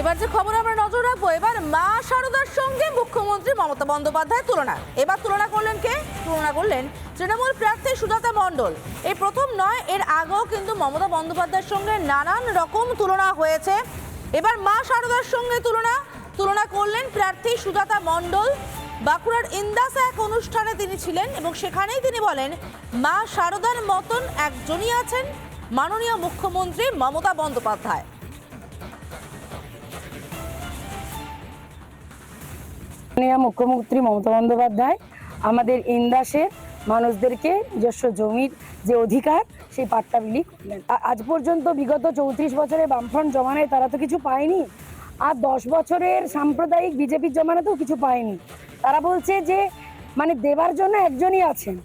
এবার যে খবর আমরা নজর রাখব, এবার মা সারদার সঙ্গে মুখ্যমন্ত্রী মমতা বন্দ্যোপাধ্যায় তুলনা। এবার তুলনা করলেন কে? তুলনা করলেন তৃণমূল প্রার্থী সুজাতা মণ্ডল। এই প্রথম নয়, এর আগেও কিন্তু মমতা বন্দ্যোপাধ্যায়ের সঙ্গে নানান রকম তুলনা হয়েছে। এবার মা সারদার সঙ্গে তুলনা। তুলনা করলেন প্রার্থী সুজাতা মণ্ডল। বাঁকুড়ার ইন্দাস এক অনুষ্ঠানে তিনি ছিলেন এবং সেখানেই তিনি বলেন, মা সারদার মতন একজনই আছেন। মাননীয় মুখ্যমন্ত্রী মমতা বন্দ্যোপাধ্যায়। মুখ্যমন্ত্রী মমতা বন্দ্যোপাধ্যায়, আমাদের ইন্দাসের মানুষদেরকে নিজস্ব জমির যে অধিকার, সেই পাট্টা বিলি করলেন আজ পর্যন্ত বিগত চৌত্রিশ বছরে বামফ্রন্ট জমানায় তারা তো কিছু পায়নি, আর দশ বছরের সাম্প্রদায়িক বিজেপির জমানাতেও কিছু পায়নি। তারা বলছে যে মানে দেবার জন্য একজনই আছেন,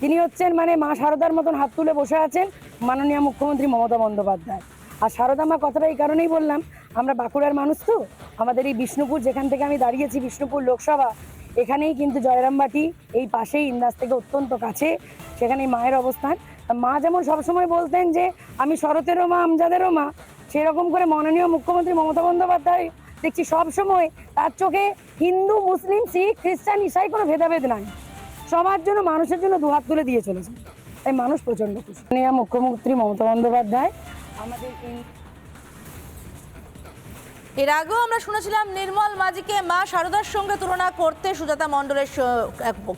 তিনি হচ্ছেন মানে মা শারদার মতন হাত তুলে বসে আছেন মাননীয় মুখ্যমন্ত্রী মমতা বন্দ্যোপাধ্যায়। আর শারদা মা কথাটা এই কারণেই বললাম আমরা বাঁকুড়ার মানুষ তো? আমাদের এই বিষ্ণুপুর, যেখান থেকে আমি দাঁড়িয়েছি, বিষ্ণুপুর লোকসভা, এখানেই কিন্তু জয়রামবাটি এই পাশেই ইন্দাস থেকে অত্যন্ত কাছে, সেখানে মায়ের অবস্থান। মা যেমন সবসময় বলতেন যে, আমি শরতেরও মা, আমজাদেরও মা। সেরকম করে মাননীয় মুখ্যমন্ত্রী মমতা বন্দ্যোপাধ্যায় দেখছি সবসময় তার চোখে হিন্দু, মুসলিম, শিখ, খ্রিস্টান ইসাই কোনো ভেদাভেদ নাই। সবার জন্য, মানুষের জন্য দুহাত তুলে দিয়ে চলেছে। তাই মানুষ প্রচণ্ড খুশি। মুখ্যমন্ত্রী মমতা বন্দ্যোপাধ্যায়, আমাদের এর আগেও আমরা শুনেছিলাম নির্মল মাঝিকে মা শারদার সঙ্গে তুলনা করতে সুজাতা মণ্ডলের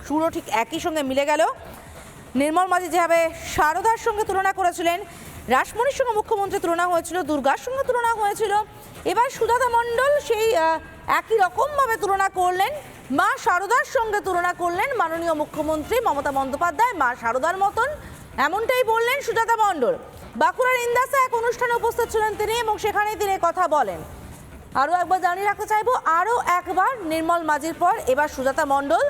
সুরও ঠিক একই সঙ্গে মিলে গেল। নির্মল মাঝি যেভাবে শারদার সঙ্গে তুলনা করেছিলেন, রাসমণির সঙ্গে মুখ্যমন্ত্রী তুলনা হয়েছিল, দুর্গার সঙ্গে তুলনা হয়েছিল, এবার সুজাতা মণ্ডল সেই একই রকমভাবে তুলনা করলেন, মা শারদার সঙ্গে তুলনা করলেন মাননীয় মুখ্যমন্ত্রী মমতা বন্দ্যোপাধ্যায়, মা শারদার মতন, এমনটাই বললেন সুজাতা মণ্ডল। বাঁকুড়ার ইন্দাসে এক অনুষ্ঠানে উপস্থিত ছিলেন তিনি এবং সেখানেই তিনি কথা বলেন। আরও একবার জানিয়ে রাখতে চাইব, আরও একবার নির্মল মাঝির পর এবার সুজাতা মণ্ডল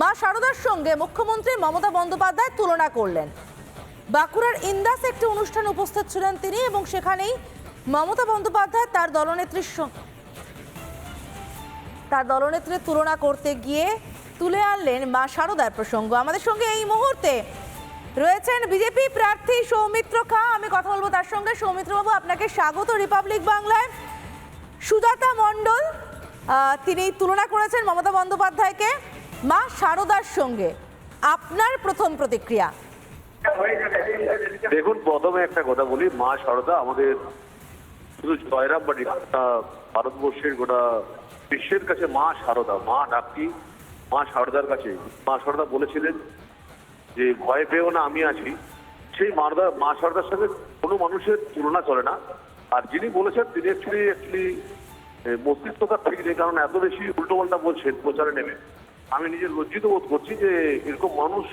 মা শারদার সঙ্গে মুখ্যমন্ত্রী মমতা বন্দ্যোপাধ্যায় তুলনা করলেন। বাঁকুড়ার ইন্দাস একটি অনুষ্ঠানে উপস্থিত ছিলেন তিনি এবং সেখানেই মমতা বন্দ্যোপাধ্যায় তার দলনেত্রীর তার দলনেত্রীর তুলনা করতে গিয়ে তুলে আনলেন মা শারদার প্রসঙ্গ। আমাদের সঙ্গে এই মুহূর্তে রয়েছেন বিজেপি প্রার্থী সৌমিত্র খা। আমি কথা বলব তার সঙ্গে। সৌমিত্রবাবু, আপনাকে স্বাগত। রিপাবলিক বাংলায় সুজাতা মণ্ডল তিনি তুলনা করেছেন মমতা বন্দ্যোপাধ্যায়কে, মা শারদার সঙ্গে। আপনার প্রথম প্রতিক্রিয়া? দেখুন, প্রথমে একটা কথা বলি, মা শারদা আমাদের শুধু জয়রাম গোটা ভারতবর্ষের গোটা বিশ্বের কাছে মা শারদা, মা ডাকি মা শারদার কাছে। মা শারদা বলেছিলেন যে, ভয় পেও না, আমি আছি। সেই মারদা, মা শারদার সাথে কোনো মানুষের তুলনা চলে না। আর যিনি বলেছেন, তিনি অ্যাকচুয়ালি অ্যাকচুয়ালি মস্তিষ্কতা ঠিক নেই কারণ এত বেশি উল্টোপাল্টা বলছেন প্রচারে নেমে। আমি নিজে লজ্জিত বোধ করছি যে এরকম মানুষ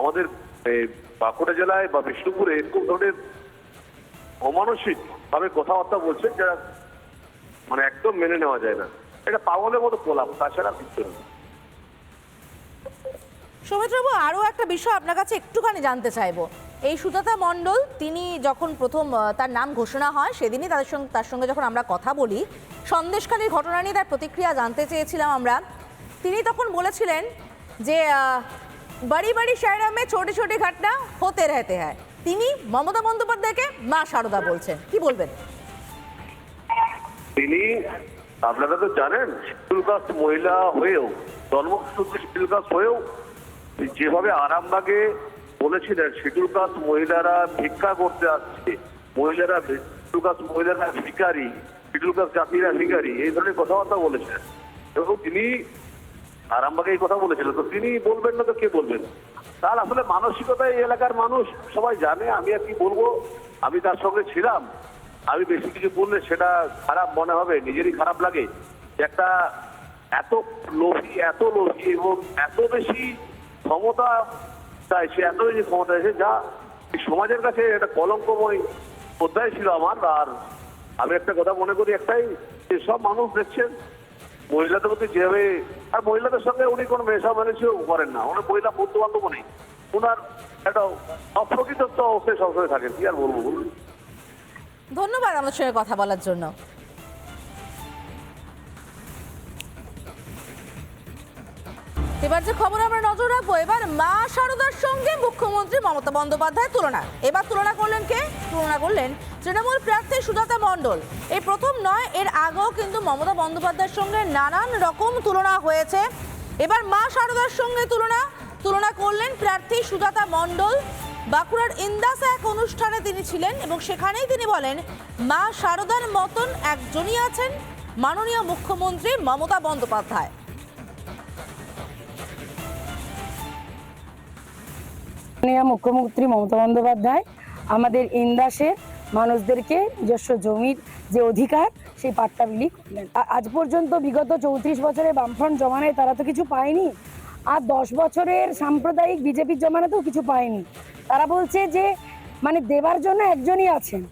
আমাদের বাঁকুড়া জেলায় বা বিষ্ণুপুরে এরকম ধরনের অমানসিক ভাবে কথাবার্তা বলছেন যারা মানে একদম মেনে নেওয়া যায় না। এটা পাগলের মতো পোলাপ তাছাড়া কিছু সৌমিত্রবাবু, আরও একটা বিষয় আপনার কাছে একটুখানি জানতে চাইব। এই সুজাতা মণ্ডল, তিনি যখন প্রথম তার নাম ঘোষণা হয়, সেদিনই তাদের সঙ্গে, তার সঙ্গে যখন আমরা কথা বলি, সন্দেশখালীর ঘটনা নিয়ে তার প্রতিক্রিয়া জানতে চেয়েছিলাম আমরা। তিনি তখন বলেছিলেন যে বাড়ি বাড়ি শহরা ছোটি ছোটি ঘটনা হতে রহতে হয়। তিনি মমতা বন্দ্যোপাধ্যায়কে মা সারদা বলছেন। কি বলবেন? তিনি, আপনারা তো জানেন শিডিউল কাস্ট মহিলা হয়েও জন্মসূত্রে শিডিউল কাস্ট হয়েও, যেভাবে আরামবাগে বলেছিলেন শিডিউল কাস্ট মহিলারা ভিক্ষা করতে আসছে। মহিলারা শিডিউল কাস্ট মহিলারা ভিকারি শিডিউল কাস্ট জাতিরা ভিকারি এই ধরনের কথাবার্তা বলেছেন। এবং তিনি আরামবাগে এই কথা বলেছিলেন। তো তিনি বলবেন না তো কে বলবেন? তার আসলে মানসিকতা এই এলাকার মানুষ, সবাই জানে। আমি আর কি বলব? আমি তার সঙ্গে ছিলাম। আমি বেশি কিছু বললে সেটা খারাপ মনে হবে, নিজেরই খারাপ লাগে। একটা এত লোভী এত লোভী এবং এত বেশি ক্ষমতা চায় সে এত বেশি ক্ষমতা এসে যা সমাজের কাছে একটা কলঙ্কময় অধ্যায় ছিল আমার, আর আমি একটা কথা মনে করি একটাই, যে সব মানুষ দেখছেন, মহিলাদের প্রতি যেভাবে, আর মহিলাদের সঙ্গে উনি কোনো মেশা মেলেছিও করেন না, উনি মহিলা বন্ধু বান্ধব নেই ওনার একটা অপ্রকৃতত্ব অবস্থায় সবসময় থাকেন, কি আর বলব বলুন? ধন্যবাদ আমার সঙ্গে কথা বলার জন্য। এবার যে খবর আমরা নজর রাখব, এবার মা শারদার সঙ্গে মুখ্যমন্ত্রী মমতা বন্দ্যোপাধ্যায় তুলনা। এবার তুলনা করলেন কে? তুলনা করলেন তৃণমূল প্রার্থী সুজাতা মণ্ডল। এই প্রথম নয়, এর আগেও কিন্তু মমতা বন্দ্যোপাধ্যায়ের সঙ্গে নানান রকম তুলনা হয়েছে। এবার মা শারদার সঙ্গে তুলনা। তুলনা করলেন প্রার্থী সুজাতা মণ্ডল। বাঁকুড়ার ইন্দাসে এক অনুষ্ঠানে তিনি ছিলেন এবং সেখানেই তিনি বলেন, মা শারদার মতন একজনই আছেন। মাননীয় মুখ্যমন্ত্রী মমতা বন্দ্যোপাধ্যায়। মাননীয় মুখ্যমন্ত্রী মমতা বন্দ্যোপাধ্যায়, আমাদের ইন্দাসের মানুষদেরকে নিজস্ব জমির যে অধিকার, সেই পাট্টা বিলি করলেন। আজ পর্যন্ত বিগত চৌত্রিশ বছরে বামফ্রন্ট জমানায় তারা তো কিছু পায়নি, আর দশ বছরের সাম্প্রদায়িক বিজেপির জমানাতেও কিছু পায়নি। তারা বলছে যে মানে দেবার জন্য একজনই আছেন।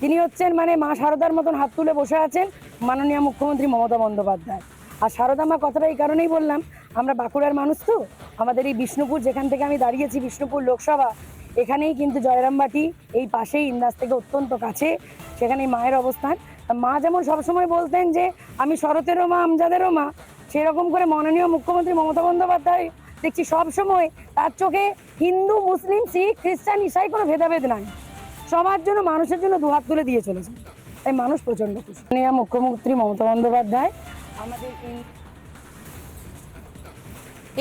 তিনি হচ্ছেন মানে মা শারদার মতন হাত তুলে বসে আছেন মাননীয় মুখ্যমন্ত্রী মমতা বন্দ্যোপাধ্যায়। আর শারদা মা কথাটা এই কারণেই বললাম আমরা বাঁকুড়ার মানুষ তো? আমাদের এই বিষ্ণুপুর, যেখান থেকে আমি দাঁড়িয়েছি, বিষ্ণুপুর লোকসভা, এখানেই কিন্তু জয়রামবাটি এই পাশেই ইন্দাস থেকে অত্যন্ত কাছে, সেখানেই মায়ের অবস্থান। মা যেমন সবসময় বলতেন যে, আমি শরতেরও মা, আমজাদেরও মা। সেরকম করে মাননীয় মুখ্যমন্ত্রী মমতা বন্দ্যোপাধ্যায় দেখছি সব সময় তার চোখে হিন্দু, মুসলিম, শিখ, খ্রিস্টান, ইসাই কোনো ভেদাভেদ নাই। সবার জন্য মানুষের জন্য দুহাত তুলে দিয়ে চলেছে। তাই মানুষ প্রচণ্ড খুশি। মুখ্যমন্ত্রী মমতা বন্দ্যোপাধ্যায়, আমাদের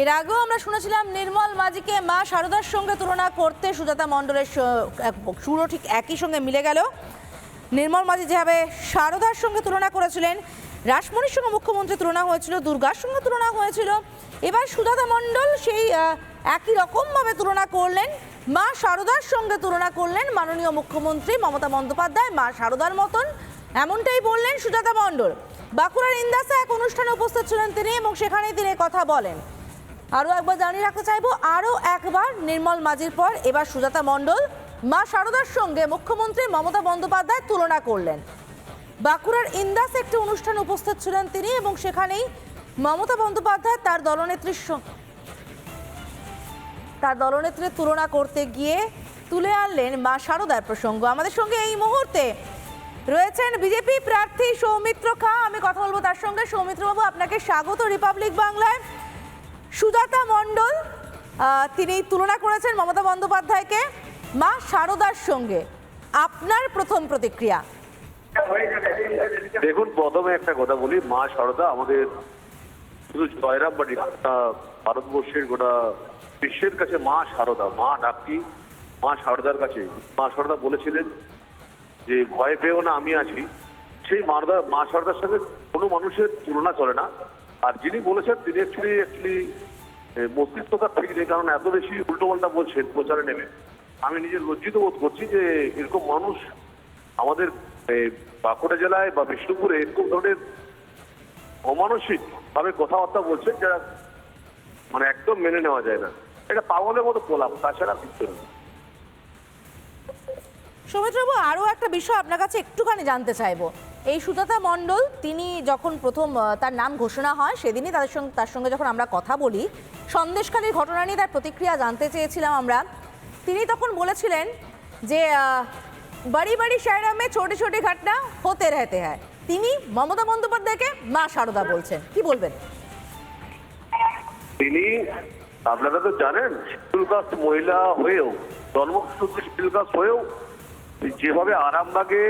এর আগেও আমরা শুনেছিলাম নির্মল মাঝিকে মা শারদার সঙ্গে তুলনা করতে সুজাতা মণ্ডলের সুরও ঠিক একই সঙ্গে মিলে গেল। নির্মল মাঝি যেভাবে শারদার সঙ্গে তুলনা করেছিলেন, রাসমণির সঙ্গে মুখ্যমন্ত্রী তুলনা হয়েছিল, দুর্গার সঙ্গে তুলনা হয়েছিল, এবার সুজাতা মণ্ডল সেই একই রকমভাবে তুলনা করলেন, মা শারদার সঙ্গে তুলনা করলেন মাননীয় মুখ্যমন্ত্রী মমতা বন্দ্যোপাধ্যায়, মা শারদার মতন এমনটাই বললেন সুজাতা মণ্ডল। বাঁকুড়ার ইন্দাসে এক অনুষ্ঠানে উপস্থিত ছিলেন তিনি এবং সেখানেই তিনি কথা বলেন। আরও একবার জানিয়ে রাখতে চাইব, আরও একবার নির্মল মাঝির পর এবার সুজাতা মণ্ডল মা শারদার সঙ্গে মুখ্যমন্ত্রী মমতা বন্দ্যোপাধ্যায় তুলনা করলেন। বাঁকুড়ার ইন্দাস একটি অনুষ্ঠানে উপস্থিত ছিলেন তিনি এবং সেখানেই মমতা বন্দ্যোপাধ্যায় তার দলনেত্রীর তার দলনেত্রীর তুলনা করতে গিয়ে তুলে আনলেন মা শারদার প্রসঙ্গ। আমাদের সঙ্গে এই মুহূর্তে রয়েছেন বিজেপি প্রার্থী সৌমিত্র খা। আমি কথা বলব তার সঙ্গে। সৌমিত্রবাবু, আপনাকে স্বাগত। রিপাবলিক বাংলায় সুজাতা মণ্ডল তিনি তুলনা করেছেন মমতা বন্দ্যোপাধ্যায়কে, মা শারদার সঙ্গে। আপনার প্রথম প্রতিক্রিয়া? দেখুন, প্রথমে একটা কথা বলি, মা শারদা আমাদের শুধু জয়রাম বাড়ি ভারতবর্ষের গোটা বিশ্বের কাছে মা শারদা, মা ডাকি মা শারদার কাছে। মা শারদা বলেছিলেন যে, ভয় পেও না, আমি আছি। সেই মারদা, মা শারদার সঙ্গে কোনো মানুষের তুলনা চলে না। আর যিনি বলেছেন তিনি অ্যাকচুয়ালি অ্যাকচুয়ালি মস্তিষ্ক তার ঠিক নেই, কারণ এত বেশি উল্টো পাল্টা বলছেন, প্রচারে নেমে। আমি নিজে লজ্জিত বোধ করছি যে এরকম মানুষ আমাদের বাঁকুড়া জেলায় বা বিষ্ণুপুরে এরকম ধরনের অমানসিক ভাবে কথাবার্তা বলছেন যারা মানে একদম মেনে নেওয়া যায় না। এটা পাগলের মতো গোলাপ তাছাড়া কিছু না। সৌমিত্রবাবু, আরও একটা বিষয় আপনার কাছে একটুখানি জানতে চাইব। এই সুজাতা মণ্ডল, তিনি যখন প্রথম তার নাম ঘোষণা হয়, সেদিনই তাদের সঙ্গে, তার সঙ্গে যখন আমরা কথা বলি, সন্দেশখালীর ঘটনা নিয়ে তার প্রতিক্রিয়া জানতে চেয়েছিলাম আমরা। তিনি তখন বলেছিলেন যে বাড়ি বাড়ি শহরা মে ছোটে ছোটে ঘটনা হতে রহতে হ্যায়। তিনি মমতা বন্দ্যোপাধ্যায়কে মা সারদা বলছেন। কি বলবেন? তিনি, আপনারা তো জানেন শিডিউল কাস্ট মহিলা হয়েও জন্মসূত্রে শিডিউল কাস্ট হয়েও, যেভাবে আরামবাগে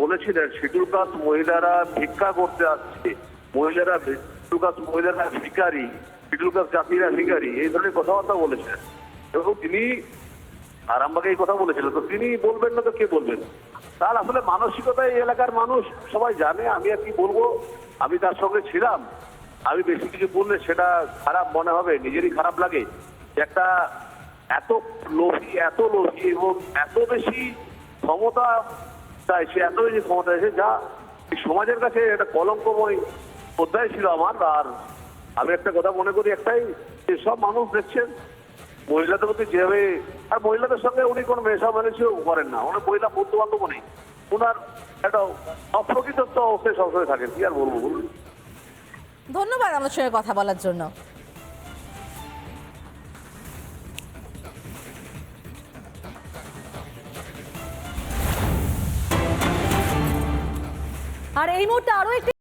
বলেছিলেন শিডিউল কাস্ট মহিলারা ভিক্ষা করতে আসছে। মহিলারা শিডিউল কাস্ট মহিলারা ভিকারি শিডিউল কাস্ট জাতিরা ভিকারি এই ধরনের কথাবার্তা বলেছেন। এবং তিনি আরামবাগে এই কথা বলেছিলেন। তো তিনি বলবেন না তো কে বলবেন? তার আসলে মানসিকতা এই এলাকার মানুষ, সবাই জানে। আমি আর কি বলব? আমি তার সঙ্গে ছিলাম। আমি বেশি কিছু বললে সেটা খারাপ মনে হবে, নিজেরই খারাপ লাগে। একটা এত লোভী এত লোভী এবং এত বেশি ক্ষমতা চায় সে এত বেশি ক্ষমতা এসে যা সমাজের কাছে একটা কলঙ্কময় অধ্যায় ছিল আমার। আর আমি একটা কথা মনে করি একটাই, যে সব মানুষ দেখছেন, মহিলাদের প্রতি যেভাবে, আর মহিলাদের সঙ্গে উনি কোনো মেশা মেলেছেও করেন না। উনি মহিলা বন্ধু বান্ধব নেই। ওনার একটা অপ্রকৃতত্ব অবস্থায় সবসময় থাকেন। কি আর বলব ধন্যবাদ আমাদের সঙ্গে কথা বলার জন্য। আর এই মুহূর্তে আরও একটি